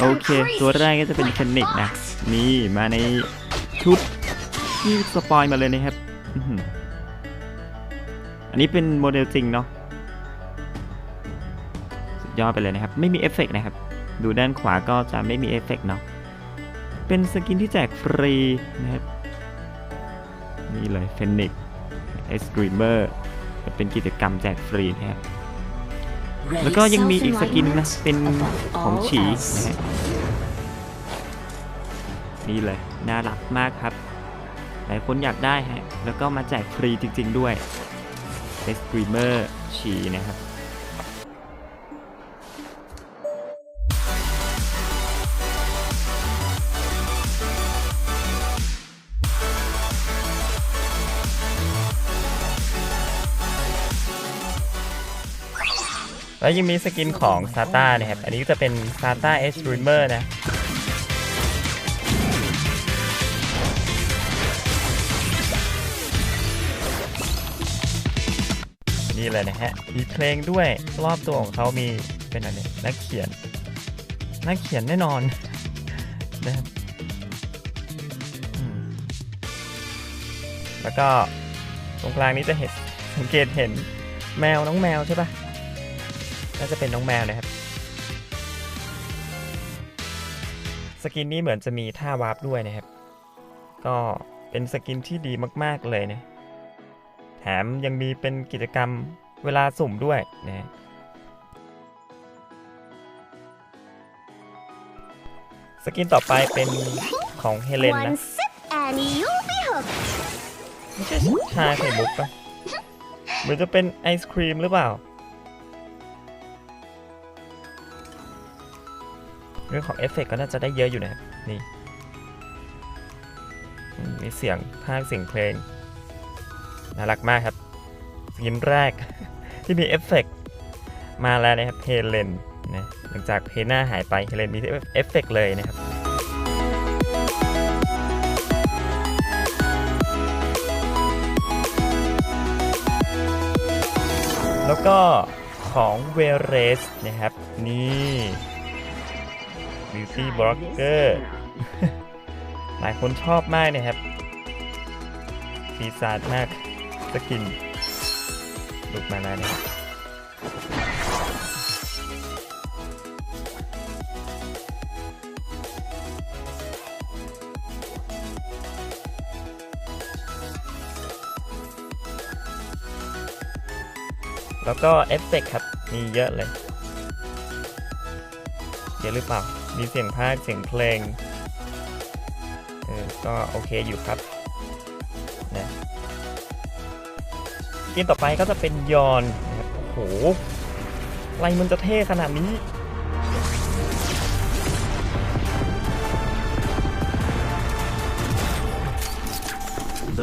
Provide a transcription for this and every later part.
โอเค ตัวแรกก็จะเป็นเฟนิกซ์นะ นี่มาในชุดที่สปอยมาเลยนะครับอื้อหืออันนี้เป็นโมเดลจริงเนาะ สุดยอดไปเลยนะครับ ไม่มีเอฟเฟกต์นะครับ ดูด้านขวาก็จะไม่มีเอฟเฟกต์เนาะ เป็นสกินที่แจกฟรีนะครับ นี่เลยเฟนิกซ์เอสกรีเมอร์ เป็นกิจกรรมแจกฟรีนะครับ แล้วก็ยังมีอีกสกินนะ เป็นของฉีนะฮะนี่เลย น่ารักมากครับ หลายคนอยากได้ฮะ แล้วก็มาแจกฟรีจริง ๆ ด้วย e s c r e a m e r ฉีนะครับ แล้วยังมีสกินของซาต้านะครับ อันนี้จะเป็นซาต้าเอชรูเมอร์นะนี่เลยนะฮะ มีเพลงด้วยรอบตัวของเขามีเป็นอะไรนักเขียน นักเขียนแน่นอนนะครับแล้วก็ตรงกลางนี้จะเห็นสังเกตเห็นแมวน้องแมวใช่ปะ น่าจะเป็นน้องแมวนะครับ สกินนี้เหมือนจะมีท่าวาร์ปด้วยนะครับ ก็เป็นสกินที่ดีมากๆเลยนะ แถมยังมีเป็นกิจกรรมเวลาสุ่มด้วยนะฮะสกินต่อไปเป็นของเฮเลนนะ One sip and you'll be hooked. ไม่ใช่ชาไข่มุกปะหรือจะเป็นไอศครีมหรือเปล่า เรื่องของเอฟเฟกต์ก็น่าจะได้เยอะอยู่นะครับนี่มีเสียงภาคเสียงเพลงน่ารักมากครับสกินแรก ที่มีเอฟเฟกต์มาแล้วนะครับเฮเลนนะหลังจากเพหน้าหายไปเฮเลนมีเอฟเฟกต์เลยนะครับแล้วก็ของเวเรสนะครับ นี่ Beauty Blogger หลายคนชอบมากนะครับปีศาจมากสกินหลุดมาแล้วนะครับแล้วก็เอฟเฟกต์ครับ มีเยอะเลย เยอะหรือเปล่า มีเสียงพากย์เสียงเพลงเออก็โอเคอยู่ครับนะเกมต่อไปก็จะเป็นยอนนะครับโอ้โหอะไรมันจะเท่ขนาดนี้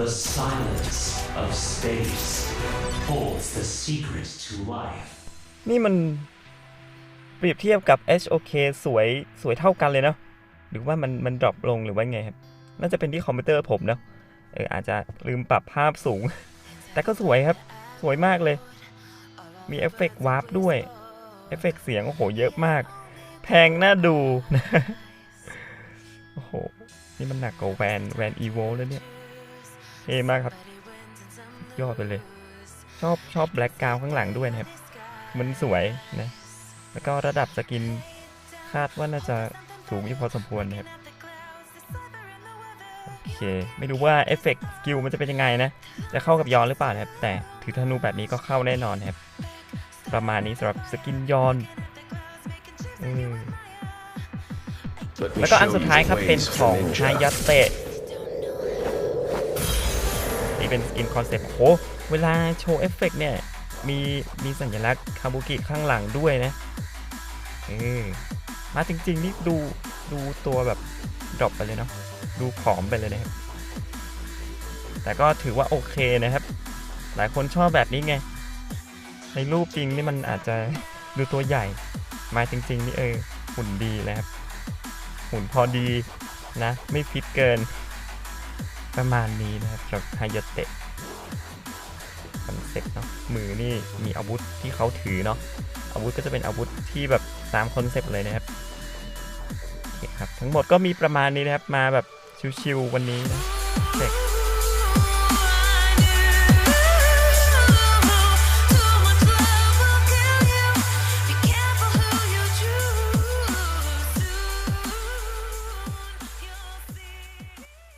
The silence of space holds the secret to life. นี่มัน เปรียบเทียบกับ HOK สวยสวยเท่ากันเลยเนาะหรือว่ามันมันดรอปลงหรือว่าไงครับ น่าจะเป็นที่คอมพิวเตอร์ผมเนาะเอออาจจะลืมปรับภาพสูง แต่ก็สวยครับ สวยมากเลย มีเอฟเฟกต์วาร์ปด้วยเอฟเฟกต์เสียงโอ้โหเยอะมาก แพงน่าดูนะโอ้โห นี่มันหนักกว่าแวนแวนอีโวแล้วเนี่ยเท่มากครับ ยอดไปเลย ชอบชอบแบล็กกราวข้างหลังด้วยนะครับ มันสวยนะ แล้วก็ระดับสกินคาดว่าน่าจะสูงอยู่พอสมควรนะครับโอเค ไม่รู้ว่าเอฟเฟกต์สกิลมันจะเป็นยังไงนะ จะเข้ากับยอนหรือเปล่านะครับ แต่ถือธนูแบบนี้ก็เข้าแน่นอนนะครับ ประมาณนี้สำหรับสกินยอนอืม Let me แล้วก็อัน show สุด you ท้ายครับ the เป็น ways ข to อง ninja. ฮายาเตะนี่เป็นสกินคอนเซ็ปต์โหเวลาโชว์เอฟเฟกต์เนี่ยมีมีสัญลักษณ์คาบุกิข้างหลังด้วยนะ เออมาจริงๆนี่ดูดูตัวแบบดรอปไปเลยเนาะดูผอมไปเลยนะครับ แต่ก็ถือว่าโอเคนะครับ หลายคนชอบแบบนี้ไง ในรูปจริงนี่มันอาจจะดูตัวใหญ่ มาจริงๆนี่เออหุ่นดีนะครับ หุ่นพอดีนะ ไม่ฟิตเกิน ประมาณนี้นะครับสำหรับไฮยเตะคอนเซ็ปต์เนาะมือนี่มีอาวุธที่เขาถือเนาะอาวุธก็จะเป็นอาวุธที่แบบ ตามคอนเซปต์เลยนะครับโอเคครับ ทั้งหมดก็มีประมาณนี้นะครับ มาแบบชิวๆวันนี้นะ